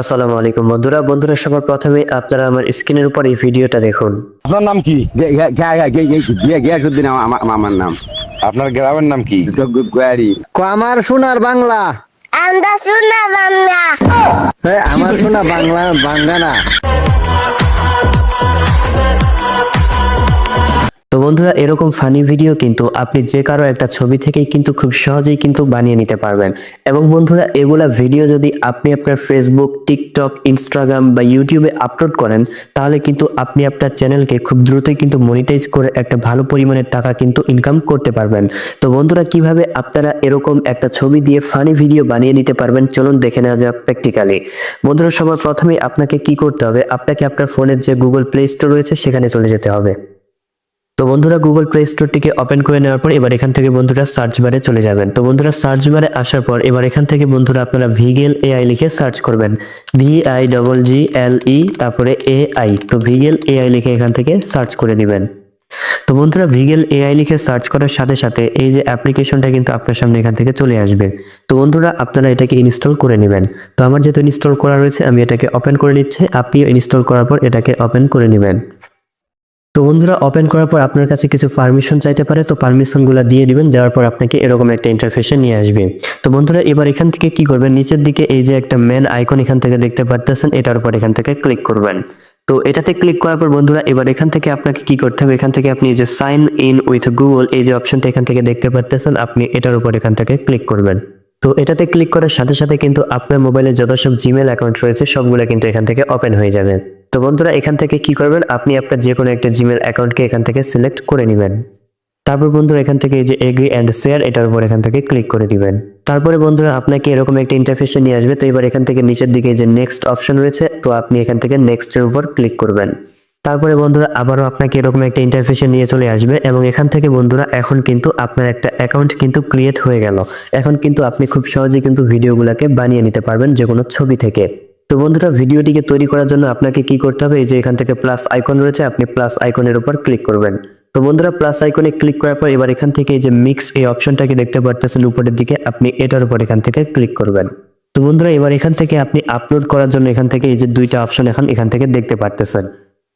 আসসালামু আলাইকুম। বন্ধুরা বন্ধুরা সবার প্রথমে আপনারা আমার স্ক্রিনের উপর এই ভিডিওটা দেখুন। আপনার নাম কি? গিয়াসুদ্দিন আমার নাম। আপনার গ্রামের নাম কি? আমার সোনার বাংলা। আমরা শোনা বাংলা। আমার সোনা বাংলা বাংলা না। তো বন্ধুরা, এরকম ফানি ভিডিও কিন্তু আপনি যে কারও একটা ছবি থেকেই কিন্তু খুব সহজেই কিন্তু বানিয়ে নিতে পারবেন। এবং বন্ধুরা, এগুলা ভিডিও যদি আপনি আপনার ফেসবুক টিকটক ইনস্টাগ্রাম বা ইউটিউবে আপলোড করেন, তাহলে কিন্তু আপনি আপনার চ্যানেলকে খুব দ্রুতই কিন্তু মনিটাইজ করে একটা ভালো পরিমাণের টাকা কিন্তু ইনকাম করতে পারবেন। তো বন্ধুরা, কীভাবে আপনারা এরকম একটা ছবি দিয়ে ফানি ভিডিও বানিয়ে নিতে পারবেন, চলুন দেখে নেওয়া যাক প্র্যাকটিক্যালি বন্ধুরা, সবার প্রথমে আপনাকে কি করতে হবে? আপনাকে আপনার ফোনের যে গুগল প্লে স্টোর রয়েছে, সেখানে চলে যেতে হবে। তো বন্ধুরা গুগল প্লে স্টোরটিকে ওপেন করে নেওয়ার পর এবার এখান থেকে বন্ধুরা সার্চ বারে চলে যাবেন। তো বন্ধুরা সার্চ বারে আসার পর এবার এখান থেকে বন্ধুরা আপনারা ভিগেল এআই লিখে সার্চ করবেন। V I double G L E তারপরে এ আই তো ভিগেল এআই লিখে এখান থেকে সার্চ করে দিবেন তো বন্ধুরা ভিগেল এআই লিখে সার্চ করার সাথে সাথে এই যে অ্যাপ্লিকেশনটা কিন্তু আপনার সামনে এখান থেকে চলে আসবে। তো বন্ধুরা আপনারা এটাকে ইনস্টল করে নেবেন। তো আমার যেহেতু ইনস্টল করা রয়েছে, আমি এটাকে ওপেন করে নিচ্ছি। আপনিও ইনস্টল করার পর এটাকে ওপেন করে নেবেন। তো বন্ধুরা ওপেন করার পর আপনার কাছে কিছু পারমিশন চাইতে পারে, তো পারমিশনগুলো দিয়ে দিবেন, দেওয়ার পর আপনাকে এরকম একটা ইন্টারফেসে নিয়ে আসবে। তো বন্ধুরা, এবার এখান থেকে কি করবেন? নিচের দিকে এই যে একটা মেন আইকন এখান থেকে দেখতে পারতেছেন, এটার উপর এখান থেকে ক্লিক করবেন। তো এটাতে ক্লিক করার পর বন্ধুরা, এবার এখান থেকে আপনাকে কি করতে হবে? এখান থেকে আপনি যে সাইন ইন উইথ গুগল এই যে অপশনটা এখান থেকে দেখতে পারতেছেন, আপনি এটার উপর এখান থেকে ক্লিক করবেন। তো এটাতে ক্লিক করার সাথে সাথে কিন্তু আপনার মোবাইলে যত সব জিমেল অ্যাকাউন্ট রয়েছে, সবগুলো কিন্তু এখান থেকে ওপেন হয়ে যাবে। তো বন্ধুরা, এখান থেকে কি করবেন? আপনি আপনার যে কোনো একটা জিমেল অ্যাকাউন্টকে এখান থেকে সিলেক্ট করে নেবেন। তারপর বন্ধুরা, এখান থেকে এই যে এগ্রি অ্যান্ড শেয়ার এটার উপর এখান থেকে ক্লিক করে দিবেন। তারপরে বন্ধুরা, আপনাকে এরকম একটা ইন্টারফেসে নিয়ে আসবে। তো এবার এখান থেকে নিচের দিকে যে নেক্সট অপশন রয়েছে, তো আপনি এখান থেকে নেক্সট এর উপর ক্লিক করবেন। তারপরে বন্ধুরা, আবারও আপনাকে এরকম একটা ইন্টারফেসে নিয়ে চলে আসবে এবং এখান থেকে বন্ধুরা, এখন কিন্তু আপনার একটা অ্যাকাউন্ট কিন্তু ক্রিয়েট হয়ে গেল। এখন কিন্তু আপনি খুব সহজেই কিন্তু ভিডিওগুলোকে বানিয়ে নিতে পারবেন যে কোনো ছবি থেকে। তো বন্ধুরা, ভিডিওটিকে তৈরি করার জন্য আপনাকে কি করতে হবে? এই যে এখান থেকে প্লাস আইকন রয়েছে, আপনি প্লাস আইকনের উপর ক্লিক করবেন। তো বন্ধুরা প্লাস আইকনে ক্লিক করার পর এবার এখান থেকে এই যে মিক্স এই অপশনটাকে দেখতে পারতেছেন উপরের দিকে, আপনি এটার উপর এখান থেকে ক্লিক করবেন। তো বন্ধুরা, এবার এখান থেকে আপনি আপলোড করার জন্য এখান থেকে এই যে দুইটা অপশন এখন এখান থেকে দেখতে পারতেছেন।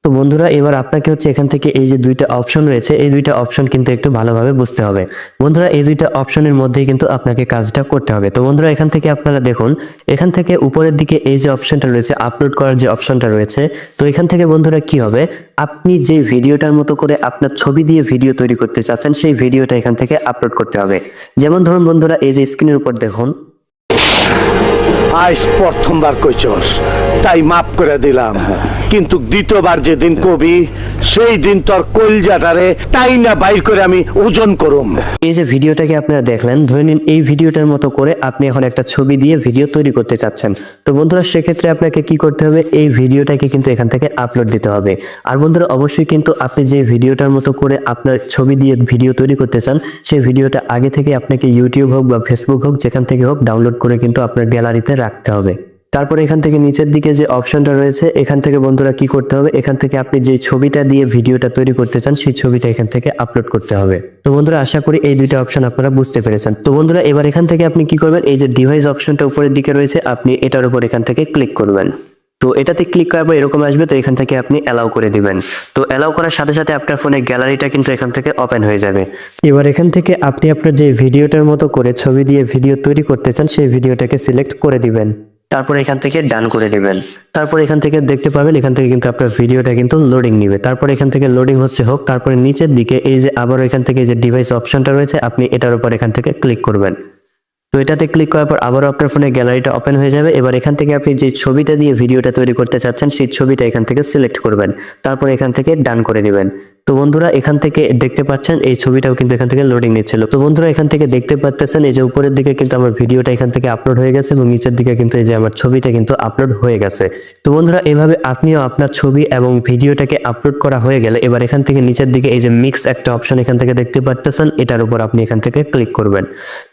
তো বন্ধুরা, এবার আপনাকে হচ্ছে এখান থেকে এই যে দুইটা অপশন রয়েছে, এই দুইটা অপশন কিন্তু একটু ভালোভাবে বুঝতে হবে। বন্ধুরা, এই দুইটা অপশনের মধ্যেই কিন্তু আপনাকে কাজটা করতে হবে। তো বন্ধুরা, এখান থেকে আপনারা দেখুন, এখান থেকে উপরের দিকে এই যে অপশনটা রয়েছে আপলোড করার যে অপশনটা রয়েছে, তো এখান থেকে বন্ধুরা কি হবে? আপনি যে ভিডিওটার মতো করে আপনার ছবি দিয়ে ভিডিও তৈরি করতে চাচ্ছেন, সেই ভিডিওটা এখান থেকে আপলোড করতে হবে। যেমন ধরুন বন্ধুরা, এই যে স্ক্রিনের উপর দেখুন। আজ প্রথমবার কইছস, তাই মাফ করে দিলাম। কিন্তু দ্বিতীয়বার যেদিন কবি, সেই দিন তোর কলজাটারে তাই না বাইর করে আমি ওজন করুম। এই যে ভিডিওটাকে আপনারা দেখলেন, ধরে নিন এই ভিডিওটার মতো করে আপনি এখন একটা ছবি দিয়ে ভিডিও তৈরি করতে চাচ্ছেন। তো বন্ধুরা, সেক্ষেত্রে আপনাকে কি করতে হবে? এই ভিডিওটাকে কিন্তু এখান থেকে আপলোড দিতে হবে। আর বন্ধুরা, অবশ্যই কিন্তু আপনি যে ভিডিওটার মতো করে আপনার ছবি দিয়ে ভিডিও তৈরি করতে চান, সেই ভিডিওটা আগে থেকে আপনাকে ইউটিউব হোক বা ফেসবুক হোক, যেখান থেকে হোক ডাউনলোড করে কিন্তু আপনার গ্যালারিতে রাখতে হবে। তারপরে এখান থেকে নিচের দিকে যে অপশনটা রয়েছে, এখান থেকে বন্ধুরা কি করতে হবে? এখান থেকে আপনি যে ছবিটা দিয়ে ভিডিওটা তৈরি করতে চান, সেই ছবিটা এখান থেকে আপলোড করতে হবে। তো বন্ধুরা, আশা করি এই দুইটা অপশন আপনারা বুঝতে পেরেছেন। তো বন্ধুরা, এবার এখান থেকে আপনি কি করবেন? এই যে ডিভাইস অপশনটা উপরের দিকে রয়েছে, আপনি এটার উপর এখান থেকে ক্লিক করবেন। তো এটাতে ক্লিক করার পর এরকম আসবে, তো এখান থেকে আপনি অ্যালাউ করে দিবেন। তো অ্যালাউ করার সাথে সাথে আপনার ফোনে গ্যালারিটা কিন্তু এখান থেকে ওপেন হয়ে যাবে। এবার এখান থেকে আপনি আপনার যে ভিডিওটার মতো করে ছবি দিয়ে ভিডিও তৈরি করতে চান, সেই ভিডিওটাকে সিলেক্ট করে দিবেন। তারপর এখান থেকে ডান করে দিবেন তারপর এখান থেকে দেখতে পাবেন, এখান থেকে কিন্তু আপনার ভিডিওটা কিন্তু লোডিং নিবে। তারপর এখান থেকে লোডিং হচ্ছে হোক, তারপরে নিচের দিকে এই যে আবার এখান থেকে যে ডিভাইস অপশনটা রয়েছে, আপনি এটার উপর এখান থেকে ক্লিক করবেন। তো এটাতে ক্লিক করার পর আবারও আপনার ফোনে গ্যালারিটা ওপেন হয়ে যাবে। এবার এখান থেকে আপনি যে ছবিটা দিয়ে ভিডিওটা তৈরি করতে চাচ্ছেন, সেই ছবিটা এখান থেকে সিলেক্ট করবেন। তারপর এখান থেকে ডান করে দিবেন তো বন্ধুরা এখান থেকে দেখতে পাচ্ছেন এই ছবিটাও কিন্তু এখান থেকে লোডিং নিচ্ছিল তো বন্ধুরা এখান থেকে দেখতে পাচ্ছেন এই যে উপরের দিকে কিন্তু আমার ভিডিওটা এখান থেকে আপলোড হয়ে গেছে এবং নিচের দিকে কিন্তু এই যে আমার ছবিটা কিন্তু আপলোড হয়ে গেছে তো বন্ধুরা এভাবে আপনিও আপনার ছবি এবং ভিডিওটাকে আপলোড করা হয়ে গেলে এবার এখান থেকে নিচের দিকে এই যে মিক্স একটা অপশন এখান থেকে দেখতে পাচ্ছেন এটার উপর আপনি এখান থেকে ক্লিক করবেন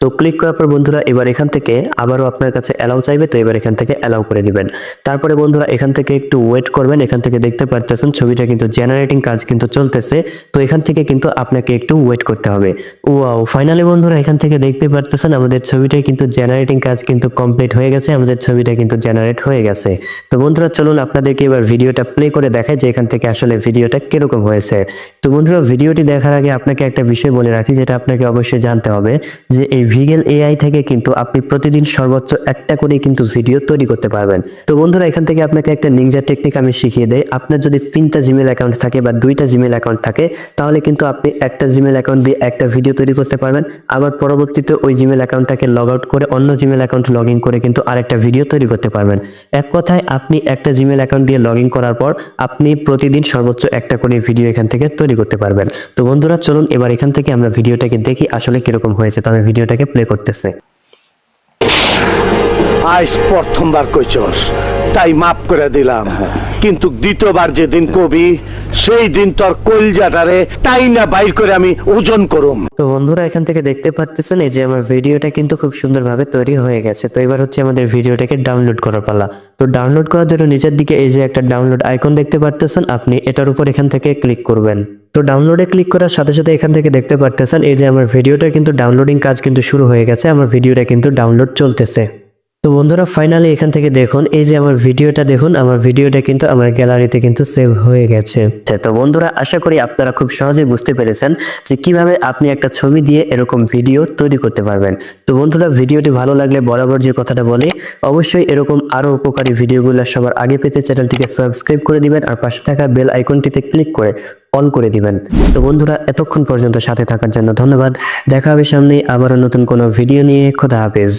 তো ক্লিক করার পর বন্ধুরা এবার এখান থেকে আবারও আপনার কাছে অ্যালাউ চাইবে তো এবার এখান থেকে অ্যালাউ করে দিবেন তারপরে বন্ধুরা এখান থেকে একটু ওয়েট করবেন এখান থেকে দেখতে পারতেছেন ছবিটা কিন্তু জেনারেটিং কাজ কিন্তু চলতেছে করতেছে তো এখান থেকে কিন্তু আপনাকে একটু ওয়েট করতে হবে। ওয়াও ফাইনালি বন্ধুরা এখান থেকে দেখতে পারতেছেন, আমাদের ছবিটাই কিন্তু জেনারেটিং কাজ কিন্তু কমপ্লিট হয়ে গেছে, আমাদের ছবিটা কিন্তু জেনারেট হয়ে গেছে। তো বন্ধুরা চলুন আপনাদেরকে এবার ভিডিওটা প্লে করে দেখায় যে এখান থেকে আসলে ভিডিওটা কীরকম হয়েছে। তো বন্ধুরা ভিডিওটি দেখার আগে আপনাকে একটা বিষয় বলে রাখি, যেটা আপনাকে অবশ্যই জানতে হবে, যে এই ভিগেল এআই থেকে কিন্তু আপনি প্রতিদিন সর্বোচ্চ একটা করে কিন্তু ভিডিও তৈরি করতে পারবেন। তো বন্ধুরা এখান থেকে আপনাকে একটা নিনজা টেকনিক আমি শিখিয়ে দেই। আপনার যদি তিনটা জিমেল অ্যাকাউন্ট থাকে বা দুইটা জিমেল অ্যাকাউন্ট থাকে, তাহলে কিন্তু আপনি একটা জিমেল অ্যাকাউন্ট দিয়ে একটা ভিডিও তৈরি করতে পারবেন। আবার পরবর্তীতে ওই জিমেল অ্যাকাউন্টটাকে লগ আউট করে অন্য জিমেল অ্যাকাউন্ট লগ ইন করে কিন্তু আরেকটা ভিডিও তৈরি করতে পারবেন। এক কথায় আপনি একটা জিমেল অ্যাকাউন্ট দিয়ে লগ ইন করার পর আপনি প্রতিদিন সর্বোচ্চ একটা করে ভিডিও এখান থেকে তৈরি করতে পারবেন। তো বন্ধুরা, চলুন এবার এখান থেকে আমরা ভিডিওটাকে দেখি আসলে কীরকম হয়েছে। তো আমি ভিডিওটাকে প্লে করতেছে। আজ প্রথমবার কইছস। তাই মাফ করে দিলাম। কিন্তু দ্বিতীয়বার যেদিন কবি সেই দিন তোর কলজাটারে তাই না বাইর করে আমি ওজন করুম। তো বন্ধুরা এখান থেকে দেখতে পারতেছেন এই যে আমার ভিডিওটা কিন্তু খুব সুন্দরভাবে তৈরি হয়ে গেছে। তো এবার হচ্ছে আমাদের ভিডিওটাকে ডাউনলোড করার পালা। তো ডাউনলোড করার জন্য নিচের দিকে এই যে একটা ডাউনলোড আইকন দেখতে পারতেছেন আপনি এটার উপর এখান থেকে ক্লিক করবেন। তো ডাউনলোডে ক্লিক করার সাথে সাথে এখান থেকে দেখতে পারতেছেন এই যে আমার ভিডিওটা কিন্তু ডাউনলোডিং কাজ কিন্তু শুরু হয়ে গেছে আমার ভিডিওটা কিন্তু ডাউনলোড চলতেছে। তো বন্ধুরা ফাইনালি এখান থেকে দেখুন, এই যে আমার ভিডিওটা দেখুন, আমার ভিডিওটা কিন্তু আমার গ্যালারিতে কিন্তু সেভ হয়ে গেছে। তো বন্ধুরা, আশা করি আপনারা খুব সহজে বুঝতে পেরেছেন যে কীভাবে আপনি একটা ছবি দিয়ে এরকম ভিডিও তৈরি করতে পারবেন। তো বন্ধুরা, ভিডিওটি ভালো লাগলে বরাবর যে কথাটা বলি, অবশ্যই এরকম আরও উপকারী ভিডিওগুলো সবার আগে পেতে চ্যানেলটিকে সাবস্ক্রাইব করে দিবেন আর পাশে থাকা বেল আইকনটিতে ক্লিক করে অল করে দিবেন। তো বন্ধুরা, এতক্ষণ পর্যন্ত সাথে থাকার জন্য ধন্যবাদ। দেখা হবে সামনে আবারও নতুন কোনো ভিডিও নিয়ে। খোদা হাফেজ।